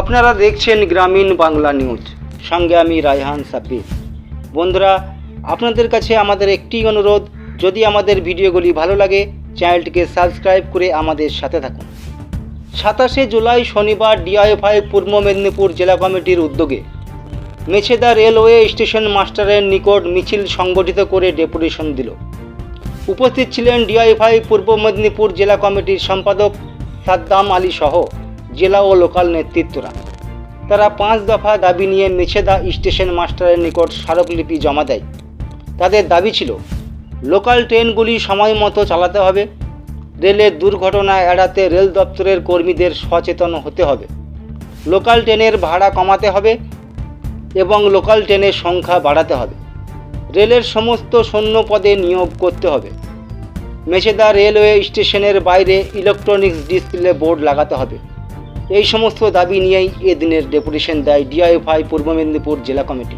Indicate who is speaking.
Speaker 1: আপনারা দেখছেন গ্রামীণ বাংলা নিউজ। সঙ্গে আমি রায়হান সাব্বির। বন্ধুরা, আপনাদের কাছে আমাদের একটি অনুরোধ, যদি আমাদের ভিডিওগুলি ভালো লাগে, চ্যানেলটিকে সাবস্ক্রাইব করে আমাদের সাথে থাকুন। সাতাশে জুলাই শনিবার ডিআইএফআই পূর্ব মেদিনীপুর জেলা কমিটির উদ্যোগে মেছেদা রেলওয়ে স্টেশন মাস্টারের নিকট মিছিল সংগঠিত করে ডেপুটেশন দিল। উপস্থিত ছিলেন ডিআইএফআই পূর্ব মেদিনীপুর জেলা কমিটির সম্পাদক সাদ্দাম আলী সহ জেলা ও লোকাল নেতৃত্বরা। তারা পাঁচ দফা দাবি নিয়ে মেছেদা স্টেশন মাস্টারের নিকট স্মারকলিপি জমা দেয়। তাদের দাবি ছিল, লোকাল ট্রেনগুলি সময় মতো চালাতে হবে। রেলের দুর্ঘটনা এড়াতে রেল দপ্তরের কর্মীদের সচেতন হতে হবে। লোকাল ট্রেনের ভাড়া কমাতে হবে এবং লোকাল ট্রেনের সংখ্যা বাড়াতে হবে। রেলের সমস্ত সৈন্য পদে নিয়োগ করতে হবে। মেছেদা রেলওয়ে স্টেশনের বাইরে ইলেকট্রনিক্স ডিসপ্লে বোর্ড লাগাতে হবে। এই সমস্ত দাবি নিয়েই এদিনের ডেপুটেশন দেয় ডিআইএফআই পূর্ব মেদিনীপুর জেলা কমিটি।